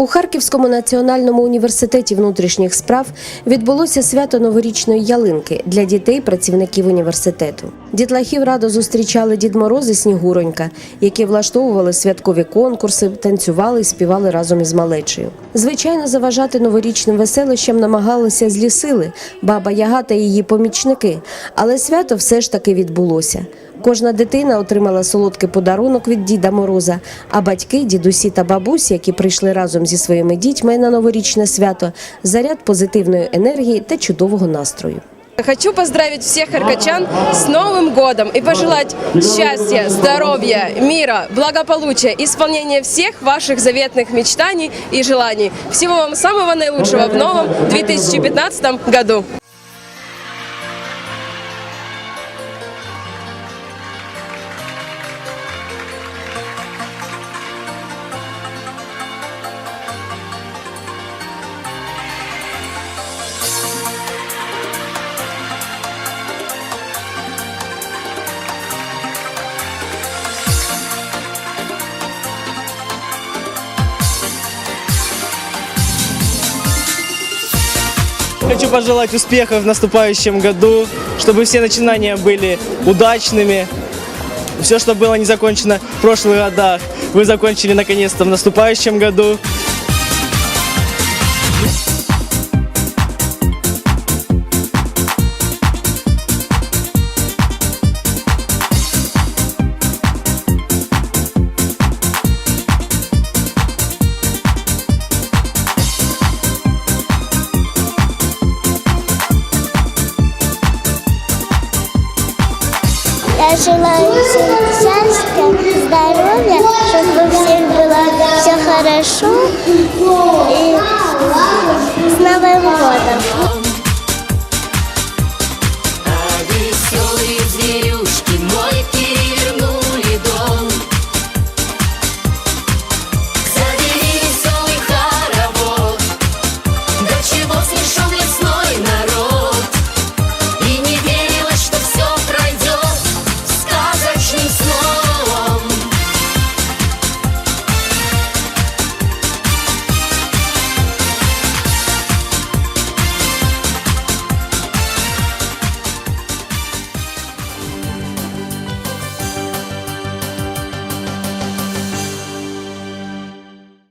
У Харківському національному університеті внутрішніх справ відбулося свято новорічної ялинки для дітей працівників університету. Дітлахів радо зустрічали Дід Мороз і Снігуронька, які влаштовували святкові конкурси, танцювали і співали разом із малечею. Звичайно, заважати новорічним веселищам намагалися злі сили, баба Яга та її помічники, але свято все ж таки відбулося. Кожна дитина отримала солодкий подарунок від Діда Мороза, а батьки, дідусі та бабусі, які прийшли разом зі своїми дітьми на новорічне свято, заряд позитивної енергії та чудового настрою. Хочу поздравить всех харкачан с Новым годом и пожелать счастья, здоровья, мира, благополучия, исполнения всех ваших заветных мечтаний и желаний. Всего вам самого наилучшего в новом 2015 году. Хочу пожелать успехов в наступающем году, чтобы все начинания были удачными. Все, что было не закончено в прошлых годах, вы закончили наконец-то в наступающем году. Я желаю всем счастья, здоровья, чтобы у всех было все хорошо. И с Новым годом!